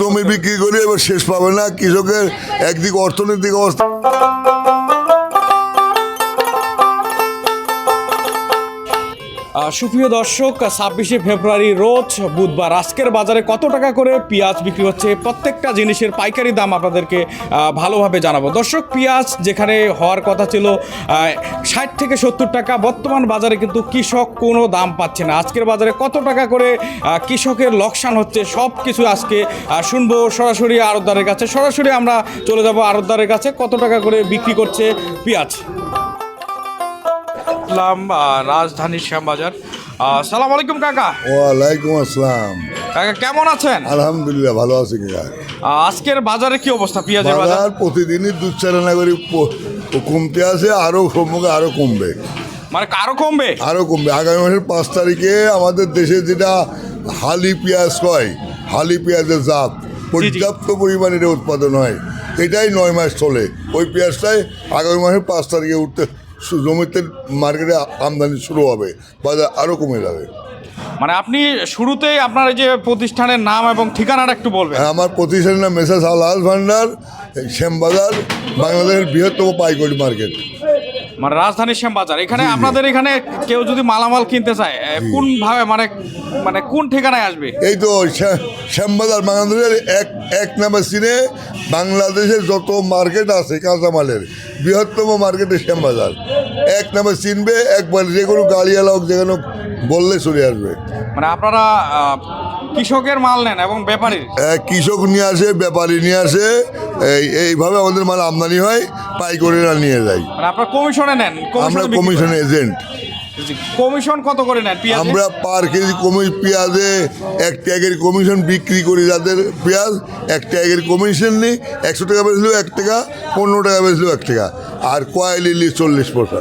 জমি বিক্রি করে এবার শেষ পাবে না। কৃষকের একদিক অর্থনৈতিক অবস্থা। সুপ্রিয় দর্শক, ছাব্বিশে ফেব্রুয়ারি রোজ বুধবার। আজকের বাজারে কত টাকা করে পেঁয়াজ বিক্রি হচ্ছে? প্রত্যেকটা জিনিসের পাইকারি দাম আপনাদেরকে ভালোভাবে জানাব। দর্শক, পেঁয়াজ যেখানে হওয়ার কথা ছিল ষাট থেকে সত্তর টাকা। বর্তমান বাজারে কিন্তু কৃষক কোনো দাম পাচ্ছে না। আজকের বাজারে কত টাকা করে কৃষকের লোকসান হচ্ছে সব কিছু আজকে শুনব সরাসরি আড়তদারের কাছে। সরাসরি আমরা চলে যাব আড়তদারের কাছে। কত টাকা করে বিক্রি করছে পেঁয়াজ? ইসলাম রাজধানীর শ্যামবাজার। সালাম আলাইকুম কাকা। ওয়ালাইকুম আসসালাম। কাকা কেমন আছেন? আলহামদুলিল্লাহ ভালো আছি কাকা। আজকের বাজারে কি অবস্থা? পেঁয়াজের বাজার? প্রতিদিনই দুধ চারানা করে কমতে আছে আরও সম্মুখে আরও কমবে। মানে কারও কমবে? আরও কমবে। আগামী মাসের পাঁচ তারিখে আমাদের দেশে যেটা হালি পেঁয়াজ হয় হালি পেঁয়াজের জাত পর্যাপ্ত পরিমাণে এটা উৎপাদন হয়। এটাই নয় মাস চলে। ওই পেঁয়াজটাই আগামী মাসের পাঁচ তারিখে উঠতে জমিতে মার্কেটে আমদানি শুরু হবে বাজার আরও কমে যাবে। মানে আপনি শুরুতেই আপনার এই যে প্রতিষ্ঠানের নাম এবং ঠিকানাটা একটু বলবেন। হ্যাঁ, আমার প্রতিষ্ঠানের নাম মেসাস আলহাজ ভান্ডার শ্যামবাজার বাংলাদেশের বৃহত্তম পাইকারি মার্কেট। মানে রাজধানীর শ্যামবাজার। এখানে আপনাদের এখানে কেউ যদি মালামাল কিনতে চায় কোন ভাবে মানে মানে কোন ঠিকানায় আসবে? এই তো শ্যা- শ্যামবাজার বাংলাদেশের এক এক নাম্বার সিনে বাংলাদেশের যত মার্কেট আছে কাঁচামালের বৃহত্তম মার্কেটে শ্যামবাজার এক নামে চিনবে একবার যে কোনো গাড়িওয়ালা হোক যেখানে কোনো বললে চলে আসবে। মানে আপনারা কৃষকের মাল নেন এবং ব্যাপারী। কৃষক নিয়ে আসে ব্যাপারী নিয়ে আসে এই এইভাবে আমাদের মাল আমদানি হয় পাইকারিরা নিয়ে যায়। মানে আপনারা কমিশনে নেন আমরা কমিশনে কমিশন এজেন্ট। কমিশন কত করে নেন পেঁয়াজ? আমরা পার কেজি কমি পেঁয়াজে এক ট্যাগের কমিশন বিক্রি করি যাদের পেঁয়াজ এক ট্যাগের কমিশন নিই একশো টাকা বেচলেও এক টাকা পনেরো টাকা বেচলেও এক টাকা আর কয়েল নিলি চল্লিশ পয়সা।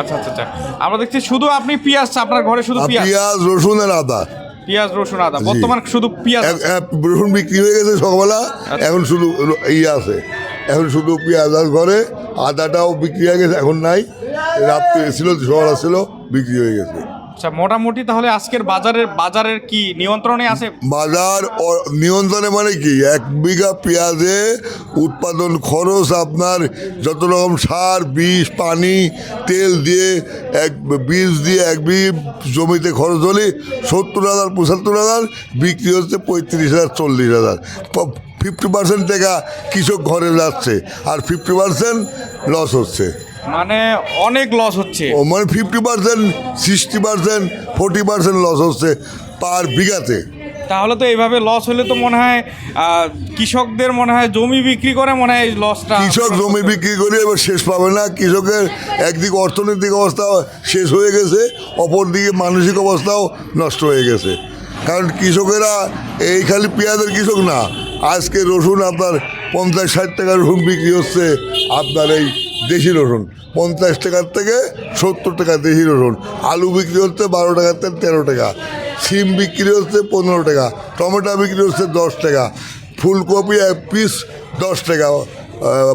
আচ্ছা আচ্ছা আচ্ছা। আমরা দেখছি শুধু আপনি পেঁয়াজ আপনার ঘরে শুধু পেঁয়াজ? পেঁয়াজ রসুন আর আদা। পেঁয়াজ রসুন আদা। বর্তমান শুধু পেঁয়াজ রসুন বিক্রি হয়ে গেছে সকালবেলা এখন শুধু ইয়ে আছে। এখন শুধু পেঁয়াজ আর ঘরে আদাটাও বিক্রি হয়ে গেছে এখন নাই। রাত্রে ছিল ঝড় ছিল। বিক্রি হয়ে গেছে। আচ্ছা মোটামুটি তাহলে আজকের বাজারের বাজারের কি নিয়ন্ত্রণে আছে? বাজার নিয়ন্ত্রণে মানে কি? এক বিঘা পেঁয়াজে উৎপাদন খরচ আপনার যত রকম সার বিষ পানি তেল দিয়ে এক বীজ দিয়ে এক বিঘি জমিতে খরচ হলে সত্তর হাজার পঁচাত্তর হাজার বিক্রি হচ্ছে পঁয়ত্রিশ হাজার চল্লিশ হাজার। ফিফটি পার্সেন্ট টাকা কৃষক ঘরে যাচ্ছে আর ফিফটি পার্সেন্ট লস হচ্ছে। মানে অনেক লস হচ্ছে। ও মানে fifty percent sixty percent forty percent loss হচ্ছে পার বিঘাতে। তাহলে তো এইভাবে লস হলে তো মনে হয় কৃষকদের মনে হয় জমি বিক্রি করে মনে হয় এই লসটা কৃষক জমি বিক্রি করে এবার শেষ পাবে না। কৃষকের একদিক অর্থনৈতিক অবস্থা শেষ হয়ে গেছে অপরদিকে মানসিক অবস্থাও নষ্ট হয়ে গেছে। কারণ কৃষকেরা এই খালি পেঁয়াজের কৃষক না আজকে রসুন আপনার পঞ্চাশ ষাট টাকা রসুন বিক্রি হচ্ছে আপনার এই দেশি রসুন। পঞ্চাশ টাকার থেকে সত্তর টাকা দেশি রসুন। আলু বিক্রি হচ্ছে বারো টাকার থেকে তেরো টাকা। সিম বিক্রি হচ্ছে পনেরো টাকা। টমেটো বিক্রি হচ্ছে দশ টাকা। ফুলকপি পিস দশ টাকা।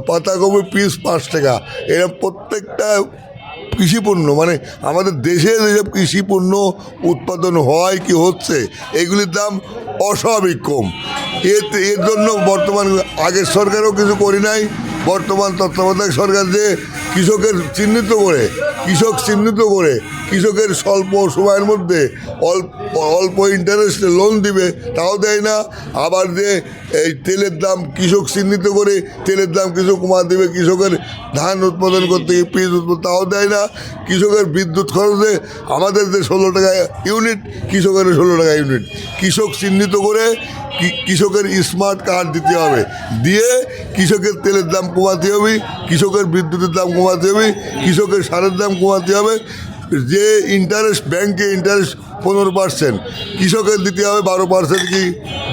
পাতাকপি পিস পাঁচ টাকা। এরকম প্রত্যেকটা কৃষি পণ্য মানে আমাদের দেশে যেসব কৃষি পণ্য উৎপাদন হয় কি হচ্ছে, এগুলির দাম অস্বাভাবিক কম। এর এর জন্য বর্তমান আগের সরকারও কিছু করি নাই। বর্তমান তত্ত্বাবধায়ক সরকার যে কৃষকের চিহ্নিত করে, কৃষক চিহ্নিত করে, কৃষকের স্বল্প সময়ের মধ্যে অল্প অল্প ইন্টারেস্টে লোন দিবে, তাও দেয় না। আবার যে এই তেলের দাম কৃষক চিহ্নিত করে, তেলের দাম কিছু কমা দেবে। কৃষকের ধান উৎপাদন করতে গিয়ে পিস উৎপাদন তাও দেয় না। কৃষকের বিদ্যুৎ খরচে আমাদের যে ষোলো টাকা ইউনিট কৃষকের ষোলো টাকা ইউনিট কৃষক চিহ্নিত করে কৃষকের স্মার্ট কার্ড দিতে হবে। দিয়ে কৃষকের তেলের দাম কমাতে হবে, কৃষকের বিদ্যুতের দাম কমাতে হবে, কৃষকের সারের দাম কমাতে হবে। যে ইন্টারেস্ট ব্যাংকে ইন্টারেস্ট পনেরো পার্সেন্ট কৃষকের দিতে হবে বারো পার্সেন্ট কি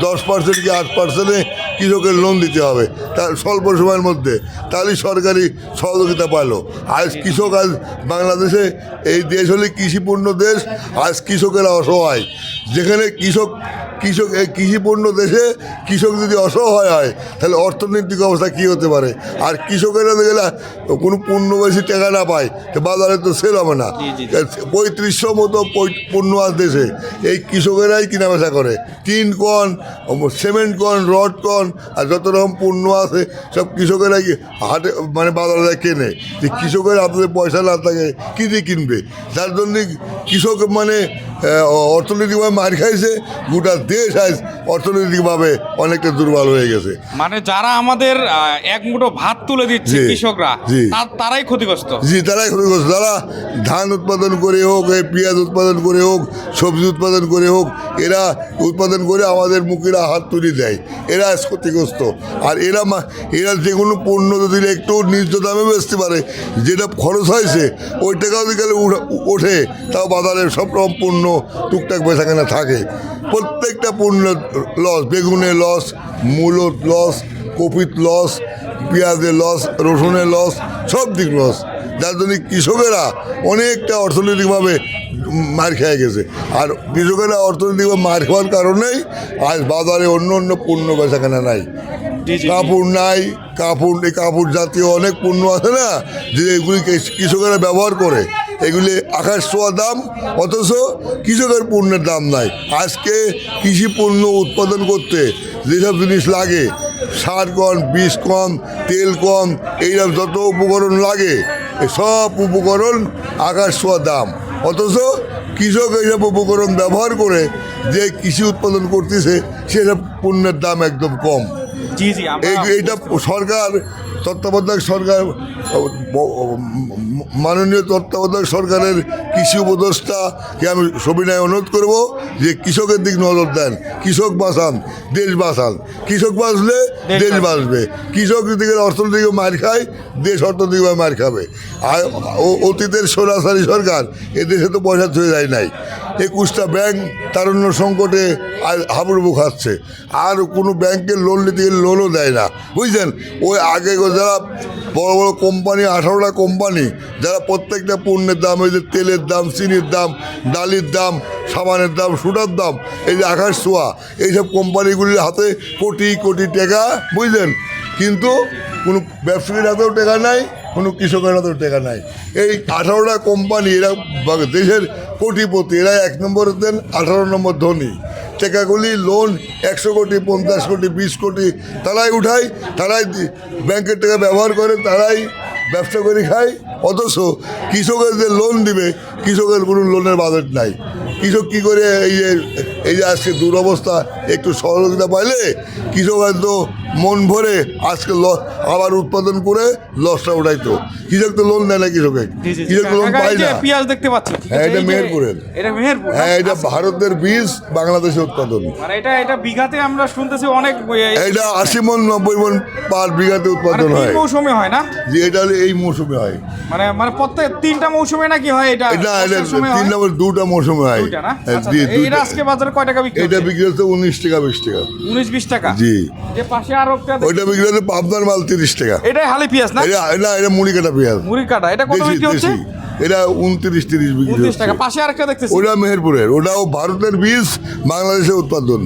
দশ পার্সেন্ট কি আট পার্সেন্টে কৃষকের লোন দিতে হবে? তার স্বল্প সময়ের মধ্যে। তাহলেই সরকারি সহযোগিতা পাইলো। আজ কৃষক আজ বাংলাদেশে এই দেশ হলে কৃষিপূর্ণ দেশ আজ কৃষকেরা অসহায়। যেখানে কৃষক কৃষক এই কৃষিপূর্ণ দেশে কৃষক যদি অসহায় হয় তাহলে অর্থনৈতিক অবস্থা কী হতে পারে? আর কৃষকেরা গেলে কোনো পণ্য বেশি টাকা না পায় তো বাজারে তো সেল হবে না। পঁয়ত্রিশশো মতো পণ্য আছে দেশে। এই কৃষকেরাই কিনা বেচা করে? টিন কন সিমেন্ট কন রড কন আর যত রকম পণ্য আছে, সব কৃষকেরাই হাটে মানে বাজারে কেনে। যে কৃষকের হাতে পয়সা না থাকে, কী দিয়ে কিনবে? তার জন্যে কৃষক মানে অর্থনৈতিকভাবে মার খাইছে গোটা দেশ আজ অর্থনৈতিকভাবে অনেকটা দুর্বল হয়ে গেছে। মানে যারা আমাদের এক মুঠো ভাত তুলে দিচ্ছে কৃষকরা। তারাই ক্ষতিগ্রস্ত। জি তারাই ক্ষতিগ্রস্ত। যারা ধান উৎপাদন করে হোক পেঁয়াজ উৎপাদন করে হোক সবজি উৎপাদন করে হোক এরা উৎপাদন করে আমাদের মুখেরা হাত তুলে দেয়। এরা ক্ষতিগ্রস্ত। আর এরা এরা যে কোনো পণ্য যদি একটু নির্য দামে বেচতে পারে যেটা খরচ হয়েছে ওই টাকাও যদি গেলে ওঠে তাও বাজারে সব রকম পণ্য টুকটাক বেচাকেনা থাকে। প্রত্যেকটা পণ্য লস বেগুনের লস মূলত লস কপির লস পেঁয়াজের লস রসুনের লস সব দিক লস যার জন্য কৃষকেরা অনেকটা অর্থনৈতিকভাবে মার খেয়ে গেছে। আর কৃষকেরা অর্থনৈতিকভাবে মার খাওয়ার কারণেই আজ বাজারে অন্য অন্য পণ্য বেচাকেনা নাই। কাপড় নাই কাপড় এই কাপড় জাতীয় অনেক পণ্য আছে না যে এগুলি কৃষকেরা ব্যবহার করে। এগুলি আকাশ ছোঁয়া দাম অথচ কৃষকের পণ্যের দাম নাই। আজকে কৃষি পণ্য উৎপাদন করতে যেসব জিনিস লাগে সার কম বীজ কম তেল কম এইসব যত উপকরণ লাগে সব উপকরণ আকাশ ছোঁয়া দাম। অথচ কৃষক এইসব উপকরণ ব্যবহার করে যে কৃষি উৎপাদন করতেছে সেসব পণ্যের দাম একদম কম। এইটা সরকার তত্ত্বাবধায়ক সরকার মাননীয় তত্ত্বাবধায়ক সরকারের কৃষি উপদেষ্টাকে আমি সবিনয় অনুরোধ করব যে কৃষকের দিক নজর দেন। কৃষক বাঁচান দেশ বাঁচান। কৃষক বাঁচলে দেশ বাঁচবে। কৃষক দিকে অর্থনৈতিক মার খায় দেশ অর্থনৈতিকভাবে মার খাবে। আর অতীতের সরাসরি সরকার এদেশে তো পয়সা ছুঁয়ে যায় নাই। একুশটা ব্যাংক তারুণ্য সংকটে হাবুডুবু খাচ্ছে। আর কোনো ব্যাংকের লোন নিতে গেলে লোনও দেয় না। বুঝছেন ওই আগে যারা বড় বড় কোম্পানি আঠারোটা কোম্পানি যারা প্রত্যেকটা পণ্যের দাম, এই যে তেলের দাম, চিনির দাম, ডালির দাম, সাবানের দাম সুটার দাম, এই যে আকাশ ছোঁয়া, এইসব কোম্পানিগুলির হাতে কোটি কোটি টাকা, বুঝলেন? কিন্তু কোনো ব্যবসায়ীর হাতেও টাকা নাই কোনো কৃষকের হাতেও টাকা নাই। এই আঠারোটা কোম্পানি এরা দেশের কোটিপতি, এরা এক নম্বর দেন আঠারো নম্বর ধনী। টাকাগুলি লোন একশো কোটি, পঞ্চাশ কোটি, বিশ কোটি, তারাই উঠায়, তারাই ব্যাংকের টাকা ব্যবহার করে, তারাই ব্যবসা করে খায়। অথচ কৃষকের যে লোন দিবে, কৃষকের কোনো লোনের বাজেট নাই। কৃষক কী করে এই যে এই যে আজকে দুরবস্থা একটু সহযোগিতা পাইলে কৃষক হয়তো মন ভরে আজকে আবার উৎপাদন করে লসটা উঠাইতো। কৃষক তো লোন দেয় না কৃষকে। কৃষক লোন পায় না। পেঁয়াজ দেখতে পাচ্ছি হ্যাঁ, এটা মেহেরপুরের। এটা মেহেরপুর। হ্যাঁ এটা ভারতের বীজ বাংলাদেশে উৎপাদন। মানে এটা এটা বিঘাতে আমরা শুনতেছি অনেক এটা আশি মন নব্বই মন পার বিঘাতে মানে উৎপাদন হয়। মৌসুমে হয় না? যে এটা এই মৌসুমে হয়। মানে মানে প্রত্যেক তিনটা মৌসুমে নাকি হয় এটা? এটা এটা তিন নম্বর দুটা মৌসুমে হয়। না? হ্যাঁ, আচ্ছা, আচ্ছা। এটা আজকে বাজারে কয় টাকা বিক্রি এটা বিক্রি হচ্ছে উনিশ টাকা বিশ টাকা। উনিশ বিশ টাকা? জি। যে পাশে আরও একটা ওইটা বিক্রি হচ্ছে পাবনার মাল তিরিশ টাকা। এটাই হালি পেঁয়াজ না? এটা না এটা মুড়ি কাটা পেঁয়াজ। মুড়ি কাটা। এটা কত বিক্রি হচ্ছে? এটা উনত্রিশ তিরিশ বিক্রি টাকা। পাশে আরেকটা দেখতেছি। ওটা মেহেরপুরের। ওটাও ভারতের বীজ বাংলাদেশে উৎপাদন।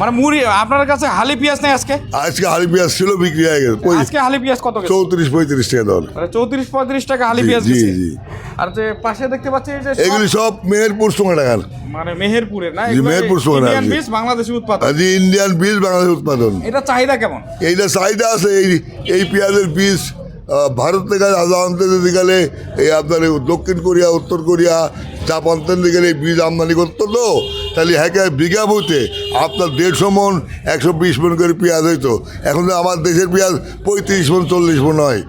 মানে মুড়ি আপনার কাছে হালি পেঁয়াজ নেই আজকে? আজকে হাড়ি পেঁয়াজ ছিল বিক্রি হয়ে গেছে। আজকে হালি পেঁয়াজ কত চৌত্রিশ পঁয়ত্রিশ টাকা মানে চৌত্রিশ পঁয়ত্রিশ টাকা হালি পেঁয়াজ জি, জি। আর যে পাশে দেখতে পাচ্ছি যে এগুলি সব মেহেরপুর টাকার মানে মেহেরপুরের না? জি, মেহেরপুর সোনা, ইন্ডিয়ান বীজ বাংলাদেশি উৎপাদন? যে ইন্ডিয়ান বীজ বাংলাদেশ উৎপাদন। এটা চাহিদা কেমন? এইটা চাহিদা আছে এই এই পেঁয়াজের বীজ ভারত থেকে গেলে এই আপনার দক্ষিণ কোরিয়া উত্তর কোরিয়া জাপান থেকে গেলে এই বীজ আমদানি করতো তো তাহলে হ্যাঁ বিঘা বইতে আপনার দেড়শো মন একশো বিশ মন করে পেঁয়াজ হইতো। এখন তো আমার দেশের পেঁয়াজ পঁয়ত্রিশ মন চল্লিশ মন হয়।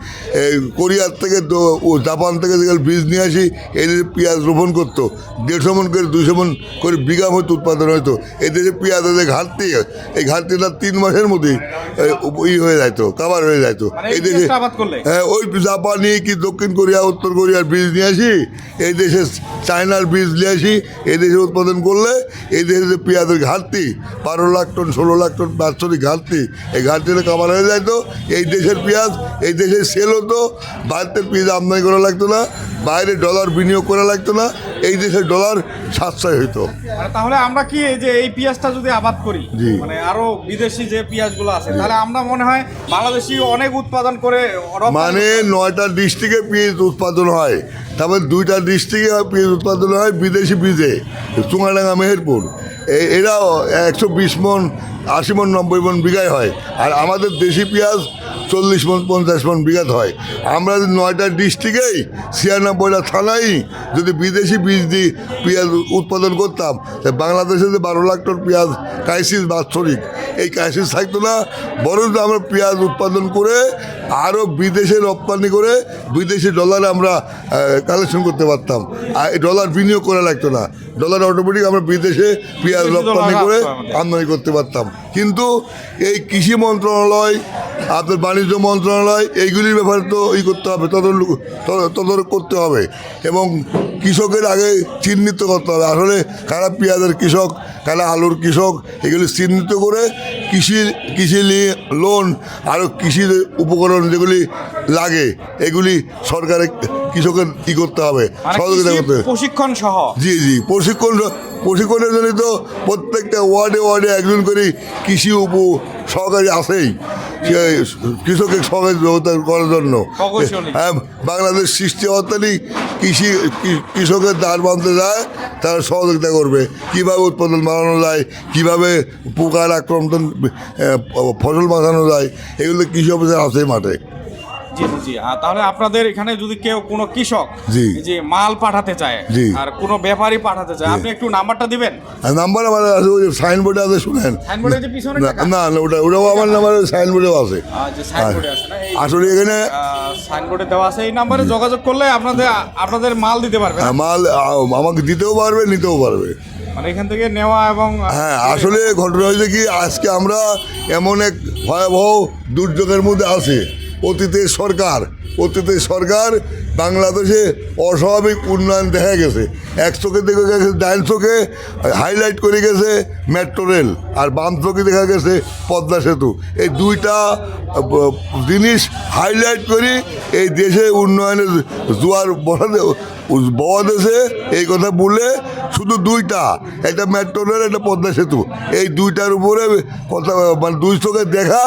এই কোরিয়ার থেকে তো- ও জাপান থেকে যে বীজ নিয়ে আসি এদের পেঁয়াজ রোপণ করতো। দেড়শো মন করে দুশো মন করে বিঘা মতো উৎপাদন হতো এদেশে পেঁয়াজের যে ঘাটতি এই ঘাটতিটা তিন মাসের মধ্যেই ই হয়ে যাইতো কাবার হয়ে যাইতো। মানে এই এই দেশে? হ্যাঁ ওই জাপানি কি দক্ষিণ কোরিয়া উত্তর কোরিয়ার বীজ নিয়ে আসি এই দেশে চায়না চায়নার বীজ নিয়ে আসি এদেশে দেশে উৎপাদন করলে এই দেশে যে পেঁয়াজের ঘাটতি, বারো লাখ টন, ষোলো লাখ টন বাৎসরিক ঘাটতি, এই ঘাটতিটা কামার হয়ে যাইতো। এই দেশের পেঁয়াজ, এই দেশে সেল হতো। ভারতের পেঁয়াজ আমদানি করা লাগতো না, বাইরে ডলার বিনিয়োগ করা লাগতো না। এই দেশের ডলার সাশ্রয় হইতো। মানে তাহলে আমরা কি এই যে এই পেঁয়াজটা যদি আবাদ করি। মানে আরও বিদেশি যে পেঁয়াজগুলো আছে তাহলে আমরা মনে হয় বাংলাদেশি অনেক উৎপাদন করে মানে নয়টা ডিস্ট্রিক্টে পেঁয়াজ উৎপাদন হয়। তারপর দুইটা ডিস্ট্রিক্টে পেঁয়াজ উৎপাদন হয় বিদেশি বীজে চুঙাডাঙ্গা মেহেরপুর। এরাও একশো বিশ মন আশি মন নব্বই মন বিঘায় হয়। আর আমাদের দেশি পেঁয়াজ চল্লিশ মন পঞ্চাশ মন বিঘাত হয়। আমরা যদি নয়টা ডিস্ট্রিক্টেই ছিয়ানব্বইটা থানায় যদি বিদেশি বীজ দিয়ে পেঁয়াজ উৎপাদন করতাম তা বাংলাদেশে যে বারো লাখ টন পেঁয়াজ ক্রাইসিস বাৎসরিক। এই ক্রাইসিস থাকতো না বরঞ্চ আমরা পেঁয়াজ উৎপাদন করে আরও বিদেশে রপ্তানি করে বিদেশি ডলার আমরা কালেকশন করতে পারতাম। আর এই ডলার বিনিয়োগ করা লাগতো না। ডলার অটোমেটিক আমরা বিদেশে পেঁয়াজ রপ্তানি করে আমদানি করতে পারতাম। কিন্তু এই কৃষি মন্ত্রণালয় আপনার বাণিজ্য মন্ত্রণালয় এইগুলির ব্যাপারে তো ই করতে হবে তদারক তদ- তদারক করতে হবে এবং কৃষকের আগে চিহ্নিত করতে হবে। আসলে কারা পেঁয়াজের কৃষক কারা আলুর কৃষক এগুলি চিহ্নিত করে কৃষি কৃষি লোন আরও কৃষির উপকরণ যেগুলি লাগে এগুলি সরকারের কৃষকের ই করতে হবে। মানে সহযোগিতা করতে হবে। প্রশিক্ষণ সহ? জি জি প্রশিক্ষণ প্রশিক্ষণের জন্য তো প্রত্যেকটা ওয়ার্ডে ওয়ার্ডে একজন করে কৃষি উপ সহকারী আছেই। সে কৃষকের সহযোগিতা করার জন্য? হ্যাঁ বাংলাদেশ সৃষ্টি অর্থাৎই কৃষি কৃষকের দাঁড় বাঁধতে যায় তারা সহযোগিতা করবে। কীভাবে উৎপাদন বাড়ানো যায় কীভাবে পোকার আক্রমণ ফসল বাঁচানো যায় এগুলো কৃষি অফিসার আছে মাঠে। জি জি তাহলে আপনাদের এখানে যদি কেউ কোনো কৃষক জি। যে মাল পাঠাতে চায় জি। আর কোনো ব্যাপারী পাঠাতে চায় আপনি একটু নাম্বারটা দিবেন? নাম্বার আমার আছে ওই সাইনবোর্ডে আছে শুনেন। পিছনে না না ওটা ওটাও আমার নাম্বার সাইনবোর্ডেও আছে। সাইনবোর্ডে আছে আসলে এখানে সাইনবোর্ডে দেওয়া আছে এই নাম্বারে যোগাযোগ করলে আপনাদের আপনাদের মাল দিতে পারবে আহ, মাল আমাকে দিতেও পারবে নিতেও পারবে। মানে এখান থেকে নেওয়া এবং হ্যাঁ আসলে ঘটনা হয়েছে কি আজকে আমরা এমন এক ভয়াবহ দুর্যোগের মধ্যে আছি। অতীতের সরকার অতীতের সরকার বাংলাদেশে অস্বাভাবিক উন্নয়ন দেখা গেছে। এক চোখে দেখে গেছে, ডাইন চোখে হাইলাইট করে গেছে মেট্রো রেল আর বাম চোখে দেখা গেছে পদ্মা সেতু। এই দুইটা জিনিস হাইলাইট করি এই দেশে উন্নয়নের জোয়ার বসাতে বওয়া দেশে এই কথা বলে শুধু দুইটা, একটা মেট্রো রেল, একটা পদ্মা সেতু। এই দুইটার উপরে কথা মানে দুই চোখে দেখা